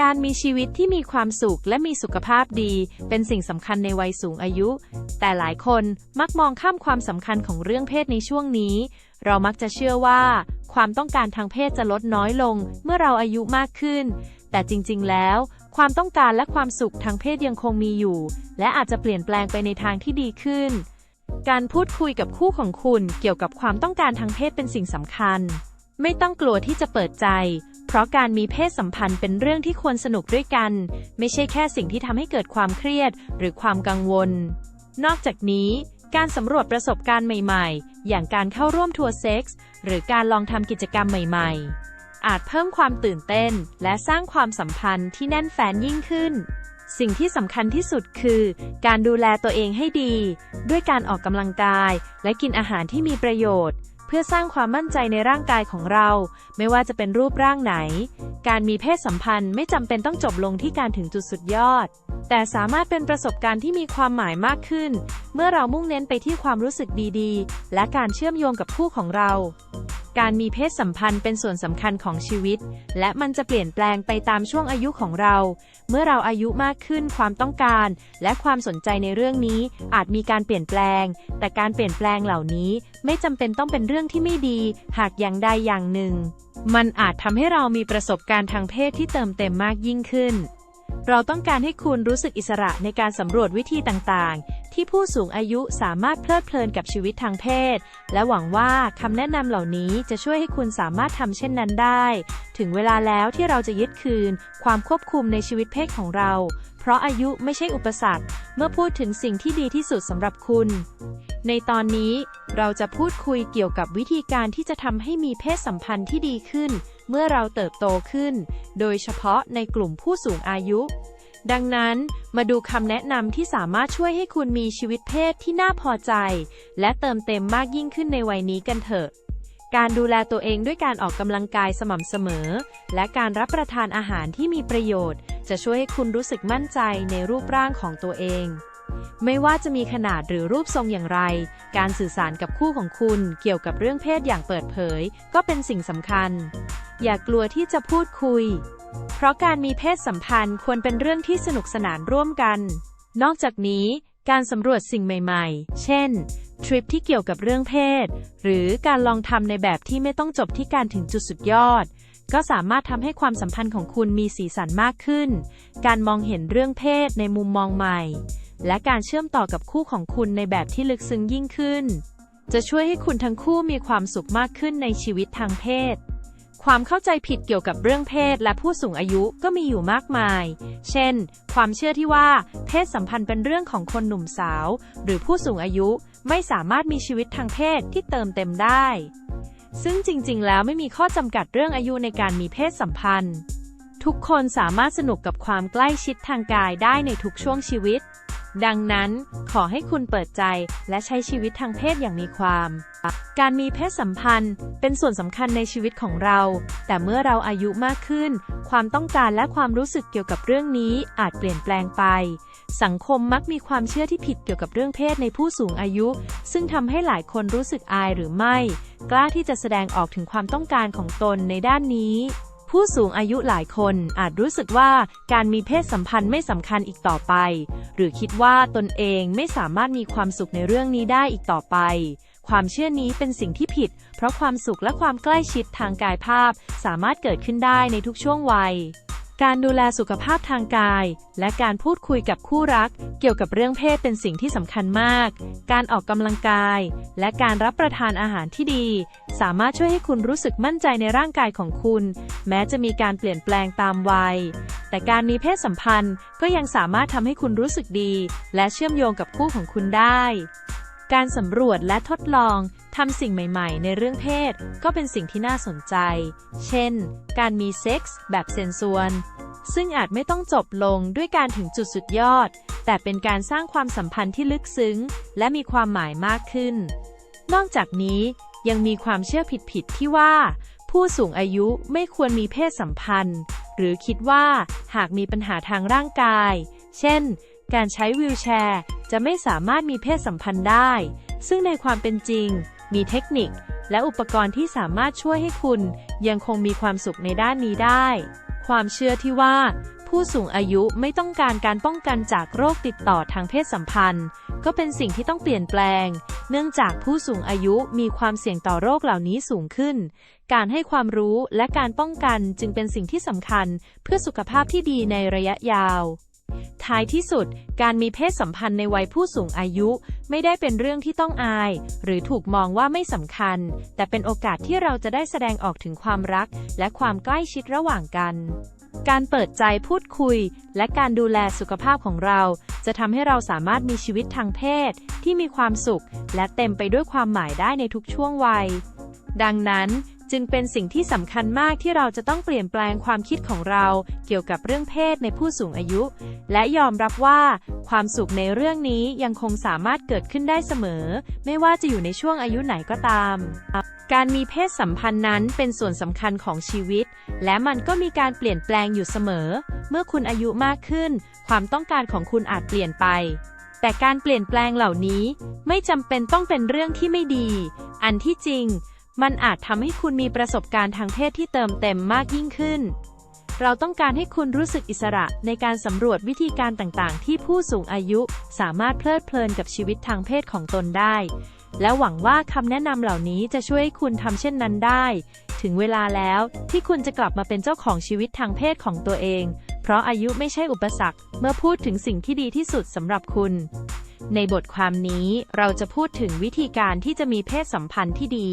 การมีชีวิตที่มีความสุขและมีสุขภาพดี เป็นสิ่งสำคัญในวัยสูงอายุ แต่หลายคนมักมองข้ามความสำคัญของเรื่องเพศในช่วงนี้ เรามักจะเชื่อว่า ความต้องการทางเพศจะลดน้อยลง เมื่อเราอายุมากขึ้น แต่จริง ๆ แล้ว ความต้องการและความสุขทางเพศยังคงมีอยู่ และอาจจะเปลี่ยนแปลงไปในทางที่ดีขึ้น การพูดคุยกับคู่ของคุณเกี่ยวกับความต้องการทางเพศเป็นสิ่งสำคัญ ไม่ต้องกลัวที่จะเปิดใจ เพราะการมีเพศสัมพันธ์เป็นเรื่องที่ควรสนุกด้วยกัน ไม่ใช่แค่สิ่งที่ทำให้เกิดความเครียดหรือความกังวล นอกจากนี้การสำรวจประสบการณ์ใหม่ๆ อย่างการเข้าร่วมทัวร์เซ็กส์หรือการลองทำกิจกรรมใหม่ๆ อาจเพิ่มความตื่นเต้น และสร้างความสัมพันธ์ที่แน่นแฟนยิ่งขึ้น สิ่งที่สำคัญที่สุดคือ การดูแลตัวเองให้ดี ด้วยการออกกำลังกาย และกินอาหารที่มีประโยชน์ พื่อสร้างความมั่นใจในร่างกายของเรา ไม่ว่าจะเป็นรูปร่างไหน การมีเพศสัมพันธ์ไม่จำเป็นต้องจบลงที่การถึงจุดสุดยอด แต่สามารถเป็นประสบการณ์ที่มีความหมายมากขึ้น เมื่อเรามุ่งเน้นไปที่ความรู้สึกดีๆ และการเชื่อมโยงกับคู่ของเรา การมีเพศสัมพันธ์เป็นส่วนสำคัญของชีวิต และมันจะเปลี่ยนแปลงไปตามช่วงอายุของเรา เมื่อเราอายุมากขึ้นความต้องการ และความสนใจในเรื่องนี้อาจมีการเปลี่ยนแปลง แต่การเปลี่ยนแปลงเหล่านี้ ไม่จำเป็นต้องเป็นเรื่องที่ไม่ดี หากอย่างใดอย่างหนึ่ง มันอาจทำให้เรามีประสบการณ์ทางเพศที่เติมเต็มมากยิ่งขึ้น เราต้องการให้คุณรู้สึกอิสระในการสำรวจวิธีต่างๆ ที่ผู้สูงอายุสามารถเพลิดเพลินกับชีวิตทางเพศ และหวังว่าคำแนะนำเหล่านี้จะช่วยให้คุณสามารถทำเช่นนั้นได้ ถึงเวลาแล้วที่เราจะยึดคืน ความควบคุมในชีวิตเพศของเรา เพราะอายุไม่ใช่อุปสรรค เมื่อพูดถึงสิ่งที่ดีที่สุดสำหรับคุณ ในตอนนี้เราจะพูดคุยเกี่ยวกับวิธีการที่จะทำให้มีเพศสัมพันธ์ที่ดีขึ้น เมื่อเราเติบโตขึ้น โดยเฉพาะในกลุ่มผู้สูงอายุ ดังนั้นมาดูคำแนะนำที่สามารถช่วยให้คุณมีชีวิตเพศที่น่าพอใจ และเติมเต็มมากยิ่งขึ้นในวัยนี้กันเถอะ การดูแลตัวเองด้วยการออกกำลังกายสม่ำเสมอ และการรับประทานอาหารที่มีประโยชน์ จะช่วยให้คุณรู้สึกมั่นใจในรูปร่างของตัวเอง ไม่ว่าจะมีขนาดหรือรูปทรงอย่างไร การสื่อสารกับคู่ของคุณเกี่ยวกับเรื่องเพศอย่างเปิดเผย ก็เป็นสิ่งสำคัญ อย่ากลัวที่จะพูดคุย เพราะการมีเพศสัมพันธ์ควรเป็นเรื่องที่สนุกสนานร่วมกัน นอกจากนี้ การสำรวจสิ่งใหม่ ๆ เช่น ทริปที่เกี่ยวกับเรื่องเพศ หรือการลองทำในแบบที่ไม่ต้องจบที่การถึงจุดสุดยอดก็สามารถทำให้ความสัมพันธ์ของคุณมีสีสันมากขึ้น การมองเห็นเรื่องเพศในมุมมองใหม่ และการเชื่อมต่อกับคู่ของคุณในแบบที่ลึกซึ้งยิ่งขึ้น จะช่วยให้คุณทั้งคู่มีความสุขมากขึ้นในชีวิตทางเพศ ความเข้าใจผิดเกี่ยวกับเรื่องเพศและผู้สูงอายุก็มีอยู่มากมาย เช่น ความเชื่อที่ว่า เพศสัมพันธ์เป็นเรื่องของคนหนุ่มสาว หรือผู้สูงอายุไม่สามารถมีชีวิตทางเพศที่เติมเต็มได้ ซึ่งจริง ๆ แล้วไม่มีข้อจำกัดเรื่องอายุในการมีเพศสัมพันธ์ ทุกคนสามารถสนุกกับความใกล้ชิดทางกายได้ในทุกช่วงชีวิต ดังนั้นขอให้คุณเปิดใจและใช้ชีวิตทางเพศอย่างมีความ การมีเพศสัมพันธ์เป็นส่วนสำคัญในชีวิตของเรา แต่เมื่อเราอายุมากขึ้น ความต้องการและความรู้สึกเกี่ยวกับเรื่องนี้อาจเปลี่ยนแปลงไป สังคมมักมีความเชื่อที่ผิดเกี่ยวกับเรื่องเพศในผู้สูงอายุ ซึ่งทำให้หลายคนรู้สึกอายหรือไม่ กล้าที่จะแสดงออกถึงความต้องการของตนในด้านนี้ ผู้สูงอายุหลายคนอาจรู้สึกว่าการมีเพศสัมพันธ์ไม่สำคัญอีกต่อไป หรือคิดว่าตนเองไม่สามารถมีความสุขในเรื่องนี้ได้อีกต่อไป ความเชื่อนี้เป็นสิ่งที่ผิด เพราะความสุขและความใกล้ชิดทางกายภาพ สามารถเกิดขึ้นได้ในทุกช่วงวัย การดูแลสุขภาพทางกาย และการพูดคุยกับคู่รัก เกี่ยวกับเรื่องเพศเป็นสิ่งที่สำคัญมาก การออกกำลังกาย และการรับประทานอาหารที่ดี สามารถช่วยให้คุณรู้สึกมั่นใจในร่างกายของคุณ แม้จะมีการเปลี่ยนแปลงตามวัย แต่การมีเพศสัมพันธ์ก็ยังสามารถทำให้คุณรู้สึกดี และเชื่อมโยงกับคู่ของคุณได้ การสำรวจและทดลอง ทำสิ่งใหม่ๆ ในเรื่องเพศ ก็เป็นสิ่งที่น่าสนใจ เช่น การมีเซ็กส์แบบเซนซวนซึ่งอาจไม่ต้องจบลงด้วยการถึงจุดสุดยอด แต่เป็นการสร้างความสัมพันธ์ที่ลึกซึ้ง และมีความหมายมากขึ้น นอกจากนี้ยังมีความเชื่อผิดๆที่ว่า ผู้สูงอายุไม่ควรมีเพศสัมพันธ์ หรือคิดว่าหากมีปัญหาทางร่างกาย เช่น การใช้วีลแชร์ จะไม่สามารถมีเพศสัมพันธ์ได้ ซึ่งในความเป็นจริง มีเทคนิค และอุปกรณ์ที่สามารถช่วยให้คุณยังคงมีความสุขในด้านนี้ได้ ความเชื่อที่ว่า ผู้สูงอายุไม่ต้องการการป้องกันจากโรคติดต่อทางเพศสัมพันธ์ ก็เป็นสิ่งที่ต้องเปลี่ยนแปลง เนื่องจากผู้สูงอายุมีความเสี่ยงต่อโรคเหล่านี้สูงขึ้น การให้ความรู้และการป้องกันจึงเป็นสิ่งที่สำคัญเพื่อสุขภาพที่ดีในระยะยาว ท้ายที่สุด การมีเพศสัมพันธ์ในวัยผู้สูงอายุ ไม่ได้เป็นเรื่องที่ต้องอาย หรือถูกมองว่าไม่สำคัญ แต่เป็นโอกาสที่เราจะได้แสดงออกถึงความรัก และความใกล้ชิดระหว่างกัน การเปิดใจพูดคุย และการดูแลสุขภาพของเรา จะทำให้เราสามารถมีชีวิตทางเพศ ที่มีความสุข และเต็มไปด้วยความหมายได้ในทุกช่วงวัย ดังนั้น จึงเป็นสิ่งที่สำคัญมากที่เราจะต้องเปลี่ยนแปลงความคิดของเรา เกี่ยวกับเรื่องเพศในผู้สูงอายุ และยอมรับว่า ความสุขในเรื่องนี้ยังคงสามารถเกิดขึ้นได้เสมอ ไม่ว่าจะอยู่ในช่วงอายุไหนก็ตาม การมีเพศสัมพันธ์นั้นเป็นส่วนสำคัญของชีวิต และมันก็มีการเปลี่ยนแปลงอยู่เสมอ เมื่อคุณอายุมากขึ้น ความต้องการของคุณอาจเปลี่ยนไปแต่การเปลี่ยนแปลงเหล่านี้ไม่จำเป็นต้องเป็นเรื่องที่ไม่ดี อันที่จริง มันอาจทำให้คุณมีประสบการณ์ทางเพศที่เติมเต็มมากยิ่งขึ้น เราต้องการให้คุณรู้สึกอิสระในการสำรวจวิธีการต่างๆ ที่ผู้สูงอายุสามารถเพลิดเพลินกับชีวิตทางเพศของตนได้ และหวังว่าคำแนะนำเหล่านี้จะช่วยให้คุณทำเช่นนั้นได้ ถึงเวลาแล้วที่คุณจะกลับมาเป็นเจ้าของชีวิตทางเพศของตัวเอง เพราะอายุไม่ใช่อุปสรรค เมื่อพูดถึงสิ่งที่ดีที่สุดสำหรับคุณ ในบทความนี้เราจะพูดถึงวิธีการที่จะมีเพศสัมพันธ์ที่ดี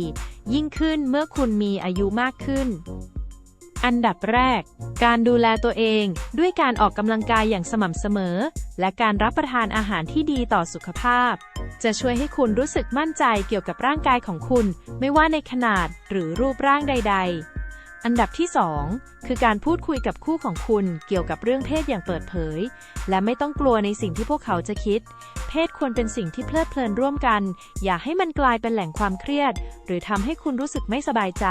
ยิ่งขึ้นเมื่อคุณมีอายุมากขึ้น อันดับแรก การดูแลตัวเองด้วยการออกกำลังกายอย่างสม่ำเสมอ และการรับประทานอาหารที่ดีต่อสุขภาพ จะช่วยให้คุณรู้สึกมั่นใจเกี่ยวกับร่างกายของคุณ ไม่ว่าในขนาดหรือรูปร่างใด ๆอันดับที่ 2 คือการพูดคุยกับคู่ของคุณเกี่ยวกับเรื่องเพศอย่างเปิดเผย และไม่ต้องกลัวในสิ่งที่พวกเขาจะคิด ศควรเป็นสิ่งที่เพลิดเพลินร่วมกัน อย่าให้มันกลายเป็นแหล่งความเครียด หรือทำให้คุณรู้สึกไม่สบายใจ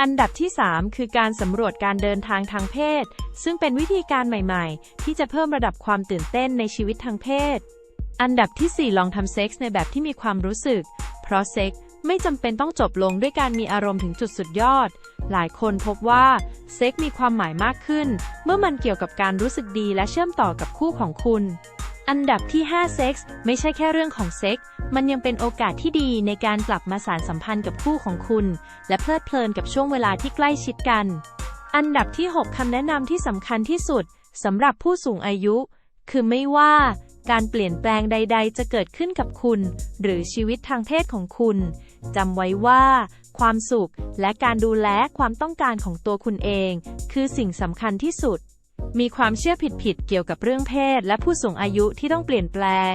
อันดับที่ 3 คือการสำรวจการเดินทางทางเพศ ซึ่งเป็นวิธีการใหม่ๆ ที่จะเพิ่มระดับความตื่นเต้นในชีวิตทางเพศ อันดับที่ 4 ลองทำเซ็กส์ในแบบที่มีความรู้สึก เพราะเซ็กส์ไม่จำเป็นต้องจบลงด้วยการมีอารมณ์ถึงจุดสุดยอด หลายคนพบว่าเซ็กส์มีความหมายมากขึ้น เมื่อมันเกี่ยวกับการรู้สึกดีและเชื่อมต่อกับคู่ของคุณ อันดับที่ 5 เซ็กส์ไม่ใช่แค่เรื่องของเซ็กส์มันยังเป็นโอกาสที่ดีในการกลับมาสานสัมพันธ์กับคู่ของคุณ และเพลิดเพลินกับช่วงเวลาที่ใกล้ชิดกัน อันดับที่ 6 คำแนะนำที่สำคัญที่สุดสำหรับผู้สูงอายุ คือไม่ว่าการเปลี่ยนแปลงใด ๆ จะเกิดขึ้นกับคุณ หรือชีวิตทางเพศของคุณจำไว้ว่า ความสุขและการดูแลความต้องการของตัวคุณเอง คือสิ่งสำคัญที่สุด มีความเชื่อผิดๆเกี่ยวกับเรื่องเพศและผู้สูงอายุที่ต้องเปลี่ยนแปลง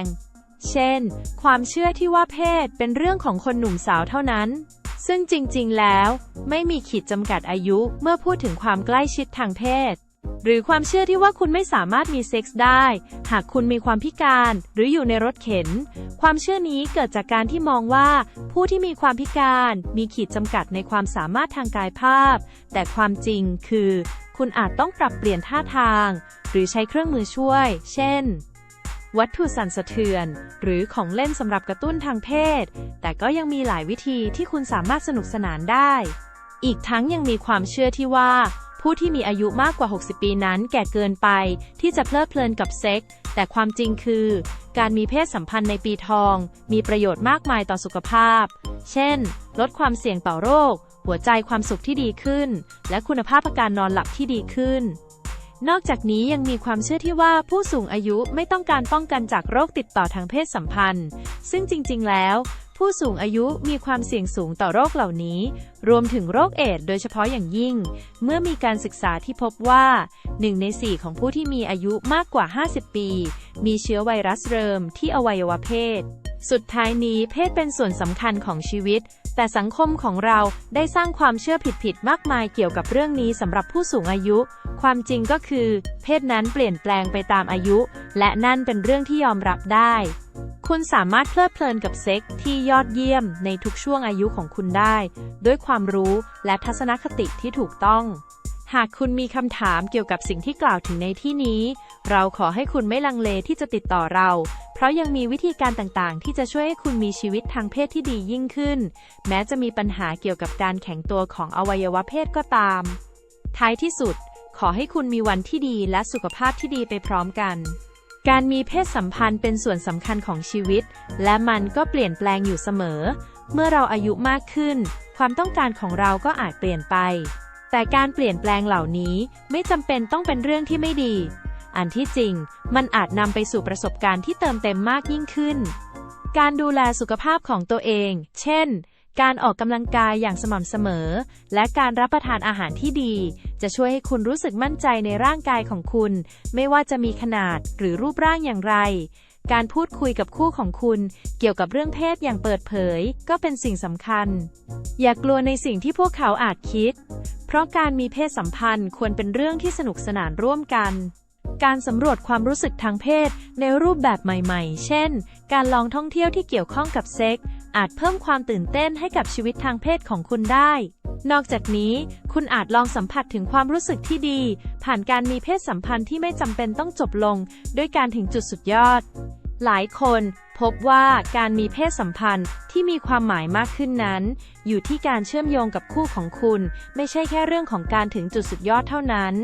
เช่น ความเชื่อที่ว่าเพศเป็นเรื่องของคนหนุ่มสาวเท่านั้น ซึ่งจริงๆ แล้ว ไม่มีขีดจำกัดอายุเมื่อพูดถึงความใกล้ชิดทางเพศ หรือความเชื่อที่ว่าคุณไม่สามารถมีเซ็กส์ได้ หากคุณมีความพิการหรืออยู่ในรถเข็น ความเชื่อนี้เกิดจากการที่มองว่า ผู้ที่มีความพิการมีขีดจำกัดในความสามารถทางกายภาพ แต่ความจริงคือ คุณอาจต้องปรับเปลี่ยนท่าทาง หรือใช้เครื่องมือช่วย เช่น วัตถุสั่นสะเทือน หรือของเล่นสำหรับกระตุ้นทางเพศ แต่ก็ยังมีหลายวิธีที่คุณสามารถสนุกสนานได้ อีกทั้งยังมีความเชื่อที่ว่า ผู้ที่มีอายุมากกว่า 60 ปีนั้นแก่เกินไป ที่จะเพลิดเพลินกับเซ็กส์แต่ความจริงคือ การมีเพศสัมพันธ์ในปีทอง มีประโยชน์มากมายต่อสุขภาพ เช่น ลดความเสี่ยงต่อโรค หัวใจความสุขที่ดีขึ้น และคุณภาพอาการนอนหลับที่ดีขึ้น นอกจากนี้ยังมีความเชื่อที่ว่าผู้สูงอายุไม่ต้องการป้องกันจากโรคติดต่อทางเพศสัมพันธ์ ซึ่งจริง ๆ แล้ว ผู้สูงอายุมีความเสี่ยงสูงต่อโรคเหล่านี้ รวมถึงโรคเอดส์โดยเฉพาะอย่างยิ่ง เมื่อมีการศึกษาที่พบว่า 1 ใน 4 ของผู้ที่มีอายุมากกว่า 50 ปี มีเชื้อไวรัสเริมที่อวัยวะเพศ สุดท้ายนี้เพศเป็นส่วนสำคัญของชีวิต แต่สังคมของเราได้สร้างความเชื่อผิดๆมากมายเกี่ยวกับเรื่องนี้สำหรับผู้สูงอายุ ความจริงก็คือ เพศนั้นเปลี่ยนแปลงไปตามอายุ และนั่นเป็นเรื่องที่ยอมรับได้ คุณสามารถเพลิดเพลินกับเซ็กส์ที่ยอดเยี่ยมในทุกช่วงอายุของคุณได้ ด้วยความรู้และทัศนคติที่ถูกต้อง หากคุณมีคำถามเกี่ยวกับสิ่งที่กล่าวถึงในที่นี้ เราขอให้คุณไม่ลังเลที่จะติดต่อเรา เพราะยังมีวิธีการต่างๆ ที่จะช่วยให้คุณมีชีวิตทางเพศที่ดียิ่งขึ้น แม้จะมีปัญหาเกี่ยวกับการแข็งตัวของอวัยวะเพศก็ตาม ท้ายที่สุด ขอให้คุณมีวันที่ดีและสุขภาพที่ดีไปพร้อมกัน การมีเพศสัมพันธ์เป็นส่วนสำคัญของชีวิต และมันก็เปลี่ยนแปลงอยู่เสมอ เมื่อเราอายุมากขึ้น ความต้องการของเราก็อาจเปลี่ยนไป แต่การเปลี่ยนแปลงเหล่านี้ไม่จำเป็นต้องเป็นเรื่องที่ไม่ดี อันที่จริง มันอาจนำไปสู่ประสบการณ์ที่เติมเต็มมากยิ่งขึ้น การดูแลสุขภาพของตัวเอง เช่น การออกกำลังกายอย่างสม่ำเสมอ และการรับประทานอาหารที่ดี จะช่วยให้คุณรู้สึกมั่นใจในร่างกายของคุณ ไม่ว่าจะมีขนาดหรือรูปร่างอย่างไร การพูดคุยกับคู่ของคุณ เกี่ยวกับเรื่องเพศอย่างเปิดเผย ก็เป็นสิ่งสำคัญ อย่ากลัวในสิ่งที่พวกเขาอาจคิด เพราะการมีเพศสัมพันธ์ควรเป็นเรื่องที่สนุกสนานร่วมกันการสำรวจความรู้สึกทางเพศในรูปแบบใหม่ ๆ เช่น การลองท่องเที่ยวที่เกี่ยวข้องกับเซ็กส์ อาจเพิ่มความตื่นเต้นให้กับชีวิตทางเพศของคุณได้ นอกจากนี้ คุณอาจลองสัมผัสถึงความรู้สึกที่ดี ผ่านการมีเพศสัมพันธ์ที่ไม่จำเป็นต้องจบลง ด้วยการถึงจุดสุดยอด หลายคนพบว่าการมีเพศสัมพันธ์ที่มีความหมายมากขึ้นนั้น อยู่ที่การเชื่อมโยงกับคู่ของคุณ ไม่ใช่แค่เรื่องของการถึงจุดสุดยอดเท่านั้น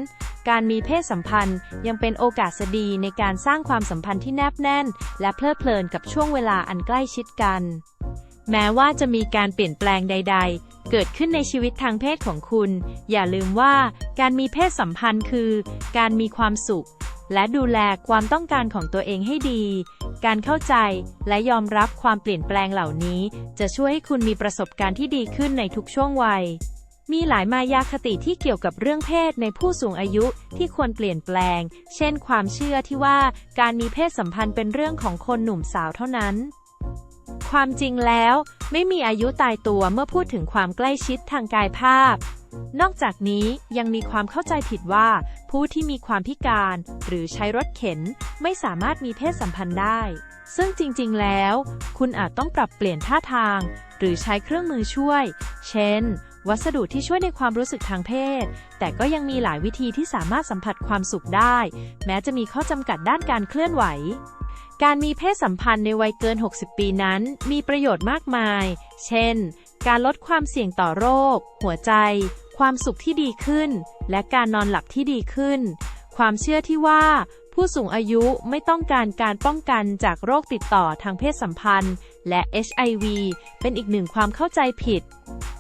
การมีเพศสัมพันธ์ยังเป็นโอกาสดีในการสร้างความสัมพันธ์ที่แนบแน่น และเพลิดเพลินกับช่วงเวลาอันใกล้ชิดกัน แม้ว่าจะมีการเปลี่ยนแปลงใด ๆเกิดขึ้นในชีวิตทางเพศของคุณ อย่าลืมว่าการมีเพศสัมพันธ์คือ การมีความสุข และดูแลความต้องการของตัวเองให้ดี การเข้าใจและยอมรับความเปลี่ยนแปลงเหล่านี้ จะช่วยให้คุณมีประสบการณ์ที่ดีขึ้นในทุกช่วงวัย มีหลายมายาคติที่เกี่ยวกับเรื่องเพศในผู้สูงอายุที่ควรเปลี่ยนแปลง เช่น ความเชื่อที่ว่าการมีเพศสัมพันธ์เป็นเรื่องของคนหนุ่มสาวเท่านั้นความจริงแล้ว ไม่มีอายุตายตัวเมื่อพูดถึงความใกล้ชิดทางกายภาพ นอกจากนี้ยังมีความเข้าใจผิดว่า ผู้ที่มีความพิการ หรือใช้รถเข็น ไม่สามารถมีเพศสัมพันธ์ได้ ซึ่งจริงๆ แล้ว คุณอาจต้องปรับเปลี่ยนท่าทาง หรือใช้เครื่องมือช่วย เช่น วัสดุที่ช่วยในความรู้สึกทางเพศ แต่ก็ยังมีหลายวิธีที่สามารถสัมผัสความสุขได้ แม้จะมีข้อจำกัดด้านการเคลื่อนไหวการมีเพศสัมพันธ์ในวัยเกิน 60 ปีนั้น มีประโยชน์มากมาย เช่น การลดความเสี่ยงต่อโรค หัวใจ ความสุขที่ดีขึ้น และการนอนหลับที่ดีขึ้น ความเชื่อที่ว่า ผู้สูงอายุไม่ต้องการการป้องกันจากโรคติดต่อทางเพศสัมพันธ์ และ HIV เป็นอีกหนึ่งความเข้าใจผิด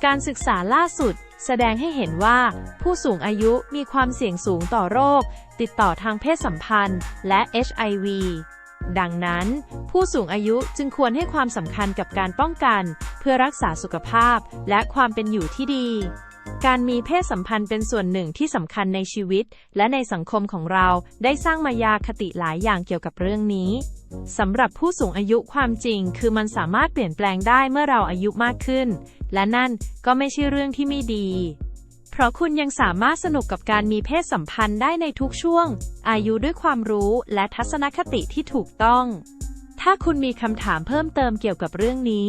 การศึกษาล่าสุดแสดงให้เห็นว่า ผู้สูงอายุมีความเสี่ยงสูงต่อโรค ติดต่อทางเพศสัมพันธ์ และ HIV ดังนั้น ผู้สูงอายุจึงควรให้ความสำคัญกับการป้องกัน เพื่อรักษาสุขภาพและความเป็นอยู่ที่ดี การมีเพศสัมพันธ์เป็นส่วนหนึ่งที่สำคัญในชีวิต และในสังคมของเราได้สร้างมายาคติหลายอย่างเกี่ยวกับเรื่องนี้สำหรับผู้สูงอายุความจริง คือมันสามารถเปลี่ยนแปลงได้เมื่อเราอายุมากขึ้น และนั่นก็ไม่ใช่เรื่องที่ไม่ดี เพราะคุณยังสามารถสนุกกับการมีเพศสัมพันธ์ได้ในทุกช่วง อายุด้วยความรู้และทัศนคติที่ถูกต้อง ถ้าคุณมีคำถามเพิ่มเติมเกี่ยวกับเรื่องนี้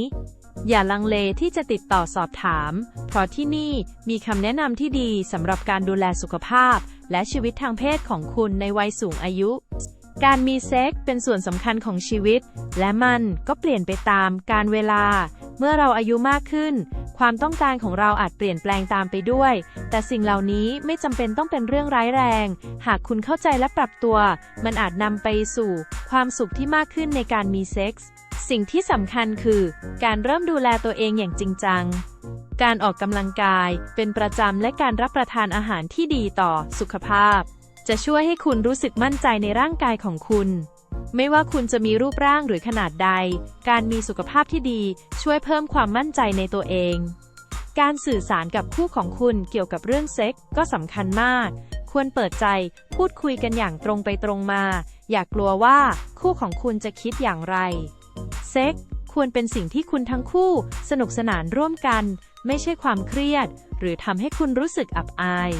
อย่าลังเลที่จะติดต่อสอบถาม เพราะที่นี่มีคำแนะนำที่ดีสำหรับการดูแลสุขภาพ และชีวิตทางเพศของคุณในวัยสูงอายุ การมีเซ็กส์เป็นส่วนสำคัญของชีวิต และมันก็เปลี่ยนไปตามการเวลา เมื่อเราอายุมากขึ้น ความต้องการของเราอาจเปลี่ยนแปลงตามไปด้วย แต่สิ่งเหล่านี้ไม่จำเป็นต้องเป็นเรื่องร้ายแรง หากคุณเข้าใจและปรับตัว มันอาจนำไปสู่ความสุขที่มากขึ้นในการมีเซ็กส์ สิ่งที่สำคัญคือ การเริ่มดูแลตัวเองอย่างจริงจัง การออกกำลังกายเป็นประจำและการรับประทานอาหารที่ดีต่อสุขภาพ จะช่วยให้คุณรู้สึกมั่นใจในร่างกายของคุณ ไม่ว่าคุณจะมีรูปร่างหรือขนาดใด การมีสุขภาพที่ดีช่วยเพิ่มความมั่นใจในตัวเอง การสื่อสารกับคู่ของคุณเกี่ยวกับเรื่องเซ็กส์ก็สำคัญมาก ควรเปิดใจพูดคุยกันอย่างตรงไปตรงมา อย่ากลัวว่าคู่ของคุณจะคิดอย่างไร เซ็กส์ควรเป็นสิ่งที่คุณทั้งคู่ สนุกสนานร่วมกัน ไม่ใช่ความเครียด หรือทำให้คุณรู้สึกอับอาย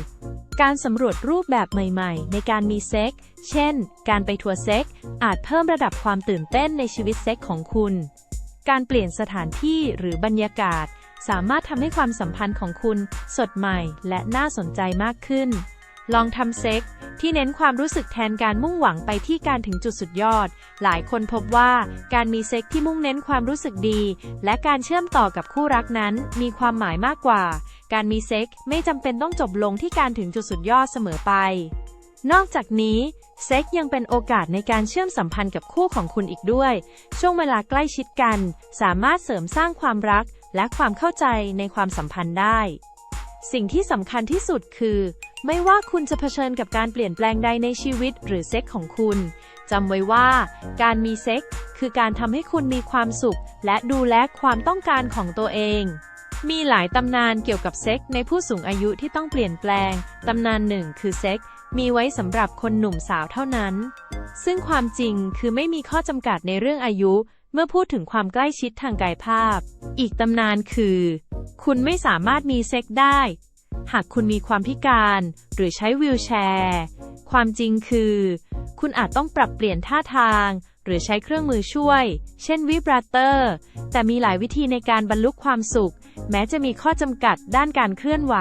การสำรวจรูปแบบใหม่ ๆ ในการมีเซ็กส์เช่น การไปทัวร์เซ็กส์อาจเพิ่มระดับความตื่นเต้นในชีวิตเซ็กส์ของคุณ การเปลี่ยนสถานที่หรือบรรยากาศ สามารถทำให้ความสัมพันธ์ของคุณ สดใหม่ และน่าสนใจมากขึ้น ลองทำเซ็กส์ที่เน้นความรู้สึกแทนการมุ่งหวังไปที่การถึงจุดสุดยอด หลายคนพบว่าการมีเซ็กส์ที่มุ่งเน้นความรู้สึกดี และการเชื่อมต่อกับคู่รักนั้น มีความหมายมากกว่า การมีเซ็กส์ไม่จำเป็นต้องจบลงที่การถึงจุดสุดยอดเสมอไป นอกจากนี้เซ็กส์ยังเป็นโอกาสในการเชื่อมสัมพันธ์กับคู่ของคุณอีกด้วย ช่วงเวลาใกล้ชิดกัน สามารถเสริมสร้างความรักและความเข้าใจในความสัมพันธ์ได้ สิ่งที่สำคัญที่สุดคือ ไม่ว่าคุณจะเผชิญกับการเปลี่ยนแปลงใดในชีวิตหรือเซ็กของคุณจำไว้ว่า การมีเซ็กคือการทำให้คุณมีความสุข และดูแลความต้องการของตัวเอง มีหลายตำนานเกี่ยวกับเซ็กในผู้สูงอายุที่ต้องเปลี่ยนแปลง ตำนานหนึ่งคือเซ็กมีไว้สำหรับคนหนุ่มสาวเท่านั้น ซึ่งความจริงคือไม่มีข้อจำกัดในเรื่องอายุเมื่อพูดถึงความใกล้ชิดทางกายภาพ อีกตำนานคือ คุณไม่สามารถมีเซ็กได้ หากคุณมีความพิการหรือใช้วีลแชร์ ความจริงคือ คุณอาจต้องปรับเปลี่ยนท่าทาง หรือใช้เครื่องมือช่วย เช่นวิบราเตอร์ แต่มีหลายวิธีในการบรรลุความสุข แม้จะมีข้อจำกัดด้านการเคลื่อนไหว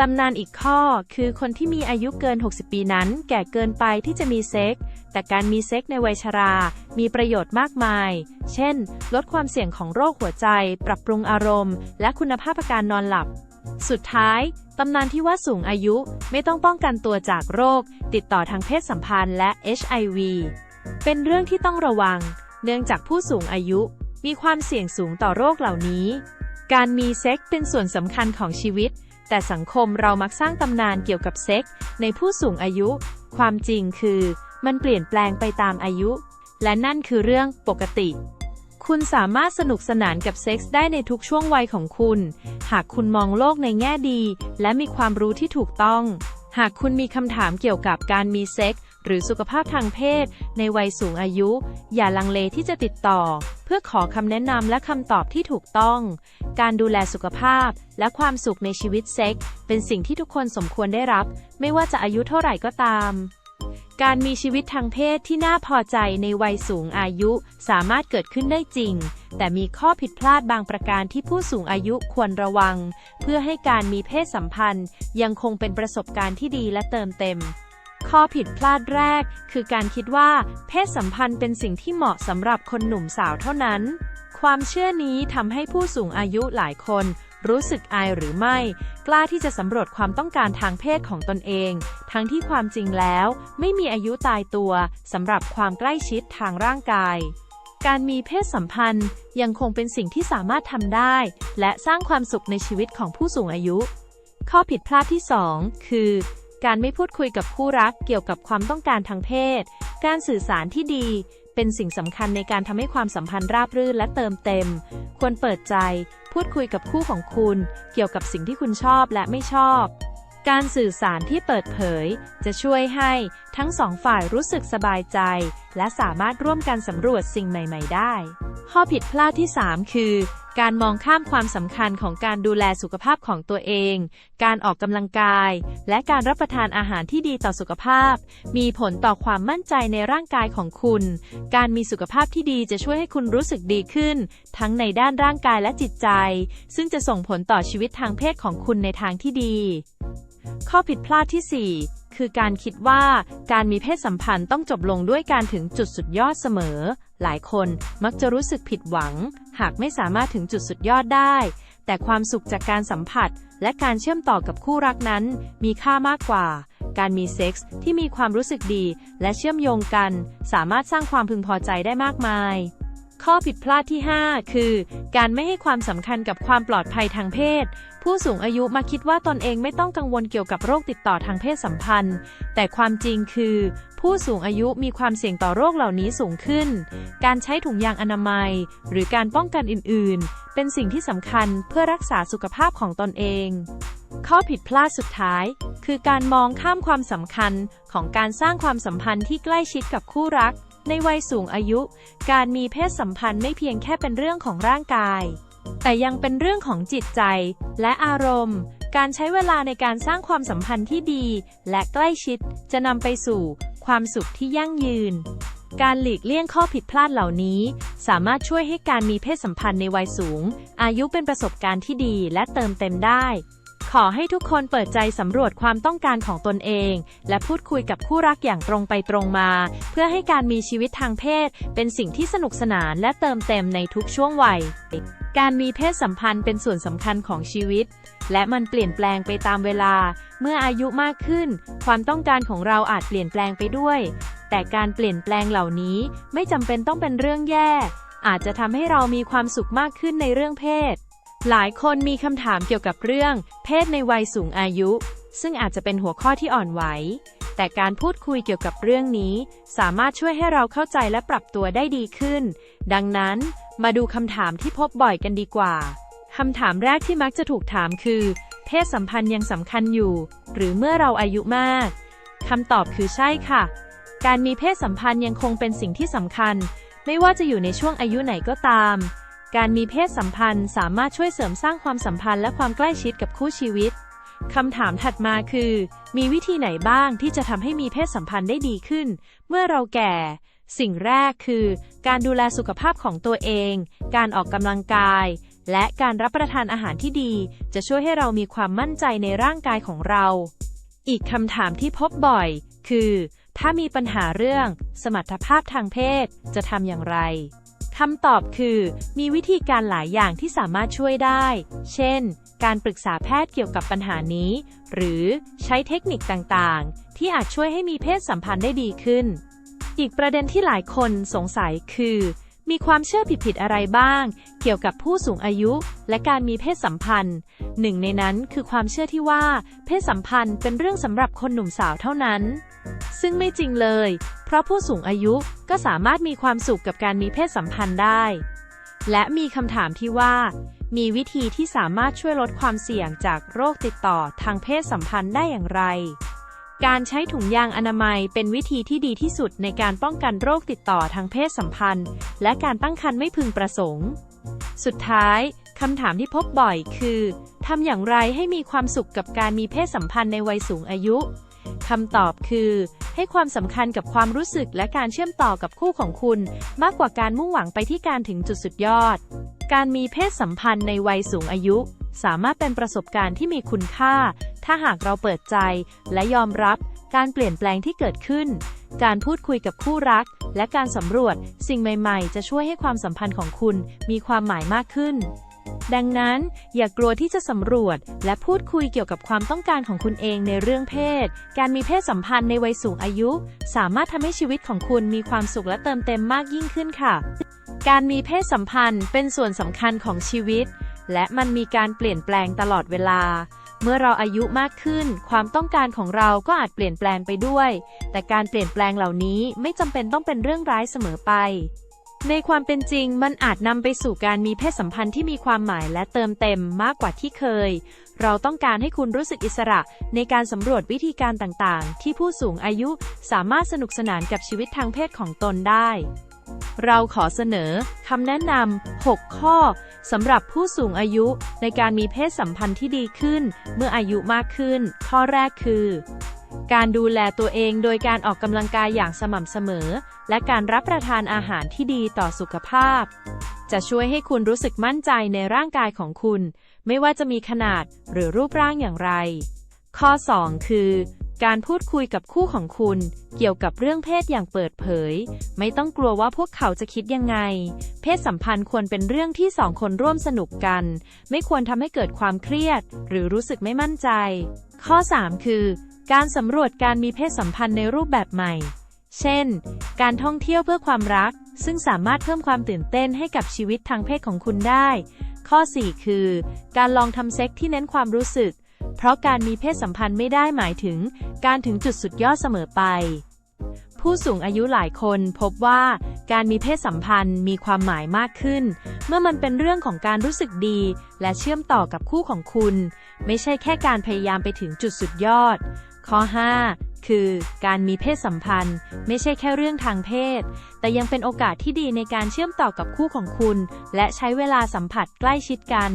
ตำนานอีกข้อคือคนที่มีอายุเกิน 60 ปีนั้น แก่เกินไปที่จะมีเซ็ก แต่การมีเซ็กในวัยชรา มีประโยชน์มากมาย เช่น ลดความเสี่ยงของโรคหัวใจ ปรับปรุงอารมณ์ และคุณภาพการนอนหลับ สุดท้าย ตำนานที่ว่าสูงอายุไม่ต้องป้องกันตัวจากโรค ติดต่อทางเพศสัมพันธ์และ HIV เป็นเรื่องที่ต้องระวัง เนื่องจากผู้สูงอายุ มีความเสี่ยงสูงต่อโรคเหล่านี้ การมีเซ็กเป็นส่วนสำคัญของชีวิต แต่สังคมเรามักสร้างตำนานเกี่ยวกับเซ็กในผู้สูงอายุ ความจริงคือ มันเปลี่ยนแปลงไปตามอายุ และนั่นคือเรื่องปกติ คุณสามารถสนุกสนานกับเซ็กส์ได้ในทุกช่วงวัยของคุณ หากคุณมองโลกในแง่ดี และมีความรู้ที่ถูกต้อง หากคุณมีคำถามเกี่ยวกับการมีเซ็กส์หรือสุขภาพทางเพศ ในวัยสูงอายุ อย่าลังเลที่จะติดต่อ เพื่อขอคำแนะนำและคำตอบที่ถูกต้อง การดูแลสุขภาพ และความสุขในชีวิตเซ็กส์เป็นสิ่งที่ทุกคนสมควรได้รับ ไม่ว่าจะอายุเท่าไหร่ก็ตาม การมีชีวิตทางเพศที่น่าพอใจในวัยสูงอายุสามารถเกิดขึ้นได้จริง แต่มีข้อผิดพลาดบางประการที่ผู้สูงอายุควรระวัง เพื่อให้การมีเพศสัมพันธ์ ยังคงเป็นประสบการณ์ที่ดีและเติมเต็ม ข้อผิดพลาดแรก คือการคิดว่า เพศสัมพันธ์เป็นสิ่งที่เหมาะสำหรับคนหนุ่มสาวเท่านั้น ความเชื่อนี้ทำให้ผู้สูงอายุหลายคน รู้สึกอายหรือไม่ กล้าที่จะสำรวจความต้องการทางเพศของตนเอง ทั้งที่ความจริงแล้ว ไม่มีอายุตายตัวสำหรับความใกล้ชิดทางร่างกาย การมีเพศสัมพันธ์ยังคงเป็นสิ่งที่สามารถทำได้ และสร้างความสุขในชีวิตของผู้สูงอายุ ข้อผิดพลาดที่ 2 คือ การไม่พูดคุยกับคู่รักเกี่ยวกับความต้องการทางเพศ การสื่อสารที่ดีเป็นสิ่งสำคัญในการทำให้ความสัมพันธ์ราบรื่นและเติมเต็ม ควรเปิดใจ พูดคุยกับคู่ของคุณ เกี่ยวกับสิ่งที่คุณชอบและไม่ชอบ การสื่อสารที่เปิดเผย จะช่วยให้ทั้งสองฝ่ายรู้สึกสบายใจ และสามารถร่วมกันสำรวจสิ่งใหม่ ๆ ได้ ข้อผิดพลาดที่ 3 คือ การมองข้ามความสำคัญของการดูแลสุขภาพของตัวเอง การออกกำลังกาย และการรับประทานอาหารที่ดีต่อสุขภาพ มีผลต่อความมั่นใจในร่างกายของคุณ การมีสุขภาพที่ดีจะช่วยให้คุณรู้สึกดีขึ้น ทั้งในด้านร่างกายและจิตใจ ซึ่งจะส่งผลต่อชีวิตทางเพศของคุณในทางที่ดี ข้อผิดพลาดที่ 4 คือการคิดว่าการมีเพศสัมพันธ์ต้องจบลงด้วยการถึงจุดสุดยอดเสมอ หลายคนมักจะรู้สึกผิดหวัง หากไม่สามารถถึงจุดสุดยอดได้ แต่ความสุขจากการสัมผัส และการเชื่อมต่อกับคู่รักนั้น มีค่ามากกว่า การมีเซ็กส์ที่มีความรู้สึกดี และเชื่อมโยงกัน สามารถสร้างความพึงพอใจได้มากมายข้อผิดพลาดที่ 5 คือ การไม่ให้ความสำคัญกับความปลอดภัยทางเพศ ผู้สูงอายุมาคิดว่าตนเองไม่ต้องกังวลเกี่ยวกับโรคติดต่อทางเพศสัมพันธ์ แต่ความจริงคือ ผู้สูงอายุมีความเสี่ยงต่อโรคเหล่านี้สูงขึ้น การใช้ถุงยางอนามัย หรือการป้องกันอื่นๆ เป็นสิ่งที่สำคัญเพื่อรักษาสุขภาพของตนเอง ข้อผิดพลาดสุดท้าย คือการมองข้ามความสำคัญของการสร้างความสัมพันธ์ที่ใกล้ชิดกับคู่รัก ในวัยสูงอายุ การมีเพศสัมพันธ์ไม่เพียงแค่เป็นเรื่องของร่างกาย แต่ยังเป็นเรื่องของจิตใจและอารมณ์ การใช้เวลาในการสร้างความสัมพันธ์ที่ดี และใกล้ชิด จะนำไปสู่ความสุขที่ยั่งยืน การหลีกเลี่ยงข้อผิดพลาดเหล่านี้ สามารถช่วยให้การมีเพศสัมพันธ์ในวัยสูง อายุเป็นประสบการณ์ที่ดีและเติมเต็มได้ ขอให้ทุกคนเปิดใจสำรวจความต้องการของตนเอง และพูดคุยกับคู่รักอย่างตรงไปตรงมา เพื่อให้การมีชีวิตทางเพศ เป็นสิ่งที่สนุกสนานและเติมเต็มในทุกช่วงวัย การมีเพศสัมพันธ์เป็นส่วนสำคัญของชีวิต และมันเปลี่ยนแปลงไปตามเวลา เมื่ออายุมากขึ้น ความต้องการของเราอาจเปลี่ยนแปลงไปด้วย แต่การเปลี่ยนแปลงเหล่านี้ไม่จำเป็นต้องเป็นเรื่องแย่ อาจจะทำให้เรามีความสุขมากขึ้นในเรื่องเพศ หลายคนมีคำถามเกี่ยวกับเรื่อง เพศในวัยสูงอายุ ซึ่งอาจจะเป็นหัวข้อที่อ่อนไหว แต่การพูดคุยเกี่ยวกับเรื่องนี้ สามารถช่วยให้เราเข้าใจและปรับตัวได้ดีขึ้น ดังนั้น มาดูคำถามที่พบบ่อยกันดีกว่าคำถามแรกที่มักจะถูกถามคือ เพศสัมพันธ์ยังสำคัญอยู่ หรือเมื่อเราอายุมากคำตอบคือใช่ค่ะ การมีเพศสัมพันธ์ยังคงเป็นสิ่งที่สำคัญ ไม่ว่าจะอยู่ในช่วงอายุไหนก็ตาม การมีเพศสัมพันธ์สามารถช่วยเสริมสร้างความสัมพันธ์และความใกล้ชิดกับคู่ชีวิต คำถามถัดมาคือ มีวิธีไหนบ้างที่จะทำให้มีเพศสัมพันธ์ได้ดีขึ้น เมื่อเราแก่ สิ่งแรกคือ การดูแลสุขภาพของตัวเอง การออกกำลังกาย และการรับประทานอาหารที่ดี จะช่วยให้เรามีความมั่นใจในร่างกายของเรา อีกคำถามที่พบบ่อย คือ ถ้ามีปัญหาเรื่อง สมรรถภาพทางเพศ จะทำอย่างไรคำตอบคือ มีวิธีการหลายอย่างที่สามารถช่วยได้ เช่น การปรึกษาแพทย์เกี่ยวกับปัญหานี้ หรือใช้เทคนิคต่างๆ ที่อาจช่วยให้มีเพศสัมพันธ์ได้ดีขึ้น อีกประเด็นที่หลายคนสงสัยคือ มีความเชื่อผิดๆอะไรบ้าง เกี่ยวกับผู้สูงอายุและการมีเพศสัมพันธ์ หนึ่งในนั้นคือความเชื่อที่ว่า เพศสัมพันธ์เป็นเรื่องสำหรับคนหนุ่มสาวเท่านั้น ซึ่งไม่จริงเลย เพราะผู้สูงอายุก็สามารถมีความสุขกับการมีเพศสัมพันธ์ได้และมีคำถามที่ว่า มีวิธีที่สามารถช่วยลดความเสี่ยงจากโรคติดต่อทางเพศสัมพันธ์ได้อย่างไร การใช้ถุงยางอนามัยเป็นวิธีที่ดีที่สุดในการป้องกันโรคติดต่อทางเพศสัมพันธ์ และการตั้งครรภ์ไม่พึงประสงค์ สุดท้ายคำถามที่พบบ่อยคือ ทำอย่างไรให้มีความสุขกับการมีเพศสัมพันธ์ในวัยสูงอายุ คำตอบคือ ให้ความสำคัญกับความรู้สึกและการเชื่อมต่อกับคู่ของคุณ มากกว่าการมุ่งหวังไปที่การถึงจุดสุดยอด การมีเพศสัมพันธ์ในวัยสูงอายุ สามารถเป็นประสบการณ์ที่มีคุณค่า ถ้าหากเราเปิดใจ และยอมรับ การเปลี่ยนแปลงที่เกิดขึ้น การพูดคุยกับคู่รัก และการสำรวจ สิ่งใหม่ ๆ จะช่วยให้ความสัมพันธ์ของคุณมีความหมายมากขึ้น ดังนั้นอย่ากลัวที่จะสำรวจ และพูดคุยเกี่ยวกับความต้องการของคุณเองในเรื่องเพศ การมีเพศสัมพันธ์ในวัยสูงอายุ สามารถทำให้ชีวิตของคุณมีความสุขและเติมเต็มมากยิ่งขึ้นค่ะ การมีเพศสัมพันธ์เป็นส่วนสำคัญของชีวิต และมันมีการเปลี่ยนแปลงตลอดเวลา เมื่อเราอายุมากขึ้น ความต้องการของเราก็อาจเปลี่ยนแปลงไปด้วย แต่การเปลี่ยนแปลงเหล่านี้ไม่จำเป็นต้องเป็นเรื่องร้ายเสมอไป ในความเป็นจริงมันอาจนำไปสู่การมีเพศสัมพันธ์ที่มีความหมายและเติมเต็มมากกว่าที่เคย เราต้องการให้คุณรู้สึกอิสระในการสำรวจวิธีการต่างๆ ที่ผู้สูงอายุสามารถสนุกสนานกับชีวิตทางเพศของตนได้ เราขอเสนอคำแนะนำ 6 ข้อสำหรับผู้สูงอายุในการมีเพศสัมพันธ์ที่ดีขึ้น เมื่ออายุมากขึ้น ข้อแรกคือ การดูแลตัวเองโดยการออกกำลังกายอย่างสม่ำเสมอ และการรับประทานอาหารที่ดีต่อสุขภาพ จะช่วยให้คุณรู้สึกมั่นใจในร่างกายของคุณ ไม่ว่าจะมีขนาดหรือรูปร่างอย่างไร ข้อ 2 คือ การพูดคุยกับคู่ของคุณ เกี่ยวกับเรื่องเพศอย่างเปิดเผย ไม่ต้องกลัวว่าพวกเขาจะคิดยังไง เพศสัมพันธ์ควรเป็นเรื่องที่สองคนร่วมสนุกกัน ไม่ควรทำให้เกิดความเครียด หรือรู้สึกไม่มั่นใจ ข้อ 3 คือ การสำรวจการมีเพศสัมพันธ์ในรูปแบบใหม่ เช่น การท่องเที่ยวเพื่อความรัก ซึ่งสามารถเพิ่มความตื่นเต้นให้กับชีวิตทางเพศของคุณได้ ข้อ 4 คือ การลองทำเซ็กที่เน้นความรู้สึก เพราะการมีเพศสัมพันธ์ไม่ได้หมายถึง การถึงจุดสุดยอดเสมอไป ผู้สูงอายุหลายคนพบว่าการมีเพศสัมพันธ์มีความหมายมากขึ้น เมื่อมันเป็นเรื่องของการรู้สึกดี และเชื่อมต่อกับคู่ของคุณ ไม่ใช่แค่การพยายามไปถึงจุดสุดยอด ข้อ 5 คือการมีเพศสัมพันธ์ ไม่ใช่แค่เรื่องทางเพศ แต่ยังเป็นโอกาสที่ดีในการเชื่อมต่อกับคู่ของคุณ และใช้เวลาสัมผัสใกล้ชิดกัน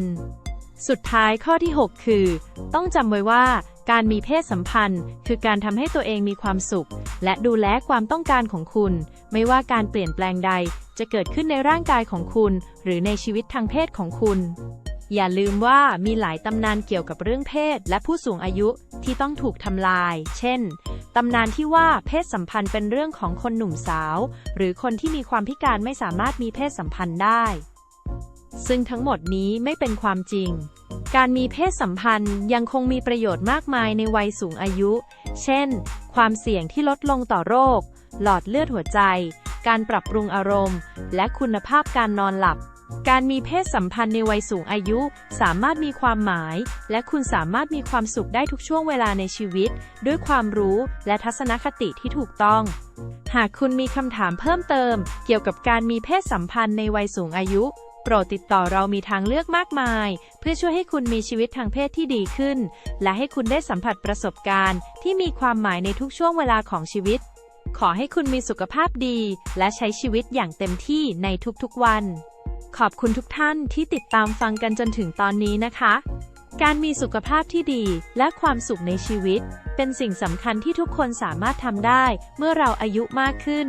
สุดท้ายข้อที่ 6 คือ ต้องจำไว้ว่าการมีเพศสัมพันธ์ คือการทำให้ตัวเองมีความสุข และดูแลความต้องการของคุณ ไม่ว่าการเปลี่ยนแปลงใด จะเกิดขึ้นในร่างกายของคุณ หรือในชีวิตทางเพศของคุณอย่าลืมว่ามีหลายตำนานเกี่ยวกับเรื่องเพศและผู้สูงอายุที่ต้องถูกทำลาย เช่น ตำนานที่ว่าเพศสัมพันธ์เป็นเรื่องของคนหนุ่มสาว หรือคนที่มีความพิการไม่สามารถมีเพศสัมพันธ์ได้ ซึ่งทั้งหมดนี้ไม่เป็นความจริง การมีเพศสัมพันธ์ยังคงมีประโยชน์มากมายในวัยสูงอายุ เช่น ความเสี่ยงที่ลดลงต่อโรค หลอดเลือดหัวใจ การปรับปรุงอารมณ์ และคุณภาพการนอนหลับ การมีเพศสัมพันธ์ในวัยสูงอายุ สามารถมีความหมาย และคุณสามารถมีความสุขได้ทุกช่วงเวลาในชีวิต ด้วยความรู้และทัศนคติที่ถูกต้อง หากคุณมีคำถามเพิ่มเติม เกี่ยวกับการมีเพศสัมพันธ์ในวัยสูงอายุ โปรดติดต่อเรามีทางเลือกมากมาย เพื่อช่วยให้คุณมีชีวิตทางเพศที่ดีขึ้น และให้คุณได้สัมผัสประสบการณ์ ที่มีความหมายในทุกช่วงเวลาของชีวิต ขอให้คุณมีสุขภาพดี และใช้ชีวิตอย่างเต็มที่ในทุกๆวัน ขอบคุณทุกท่านที่ติดตามฟังกันจนถึงตอนนี้นะคะ การมีสุขภาพที่ดีและความสุขในชีวิต เป็นสิ่งสำคัญที่ทุกคนสามารถทำได้เมื่อเราอายุมากขึ้น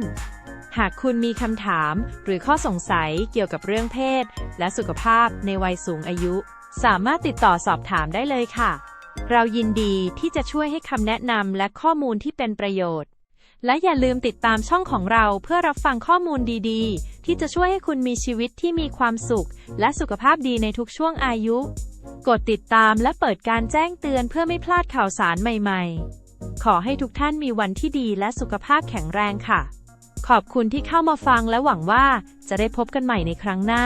หากคุณมีคำถามหรือข้อสงสัยเกี่ยวกับเรื่องเพศ และสุขภาพในวัยสูงอายุ สามารถติดต่อสอบถามได้เลยค่ะ เรายินดีที่จะช่วยให้คำแนะนำและข้อมูลที่เป็นประโยชน์ และอย่าลืมติดตามช่องของเราเพื่อรับฟังข้อมูลดีๆ ที่จะช่วยให้คุณมีชีวิตที่มีความสุข และสุขภาพดีในทุกช่วงอายุ กดติดตามและเปิดการแจ้งเตือนเพื่อไม่พลาดข่าวสารใหม่ๆ ขอให้ทุกท่านมีวันที่ดีและสุขภาพแข็งแรงค่ะ ขอบคุณที่เข้ามาฟังและหวังว่าจะได้พบกันใหม่ในครั้งหน้า